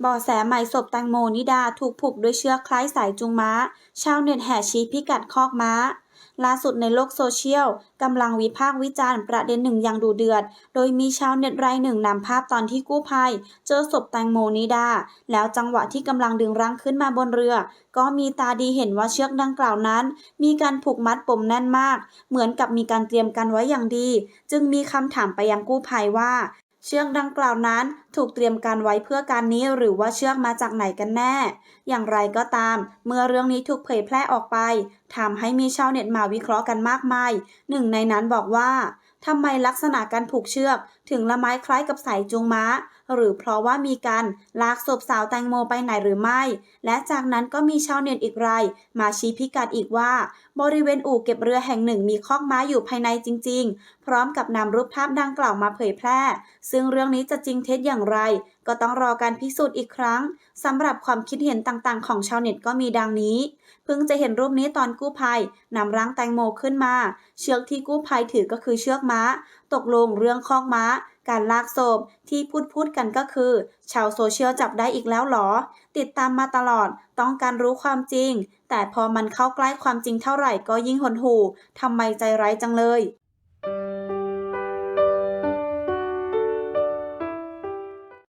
เบาะแสใหม่ศพแตงโมนิดาถูกผูกด้วยเชือกคล้ายสายจูงม้า ชาวเน็ตแห่ชี้พิกัดคอกม้า ล่าสุดในโลกโซเชียลกำลังวิพากษ์วิจารณ์ประเด็นหนึ่งอย่างดูเดือด โดยมีชาวเน็ตรายหนึ่งนำภาพตอนที่กู้ภัย เจอศพแตงโมนิดา แล้วจังหวะที่กำลังดึงร่างขึ้นมาบนเรือ ก็มีตาดีเห็นว่าเชือกดังกล่าวนั้น มีการผูกมัดปมแน่นมาก เหมือนกับมีการเตรียมกันไว้อย่างดี จึงมีคำถามไปยังกู้ภัยว่า เชือกดังกล่าวนั้นถูกเตรียมการไว้เพื่อการนี้หรือว่าเชือกมาจากไหนกันแน่ อย่างไรก็ตาม เมื่อเรื่องนี้ถูกเผยแพร่ออกไปทำให้มีชาวเน็ตมาวิเคราะห์กันมากมาย หนึ่งในนั้นบอกว่าทำไมลักษณะการผูกเชือก ถึงละไม้คล้ายกับสายจูงม้า หรือเพราะว่ามีการลากศพสาวแตงโมไปไหนหรือไม่ และจากนั้นก็มีชาวเน็ตอีกราย มาชี้พิกัดอีกว่า บริเวณอู่เก็บเรือแห่งหนึ่งมีคอกม้าอยู่ภายในจริง ๆ พร้อมกับนำรูปภาพดังกล่าวมาเผยแพร่ ซึ่งเรื่องนี้จะจริงเท็จอย่างไร ก็ต้องรอการพิสูจน์อีกครั้งสำหรับความคิดเห็นต่างๆ ของชาวเน็ตก็มีดังนี้ เพิ่งจะเห็นรูปนี้ตอนกู้ภัยนำร่างแตงโมขึ้นมา เชือกที่กู้ภัยถือก็คือเชือกม้า ตกลงเรื่องคอกม้า การลากศพที่พูดพูดกันก็คือ ชาวโซเชียลจับได้อีกแล้วหรอ ติดตามมาตลอด ต้องการรู้ความจริง แต่พอมันเข้าใกล้ความจริงเท่าไหร่ก็ยิ่งหดหู่ทำไมใจร้ายจังเลย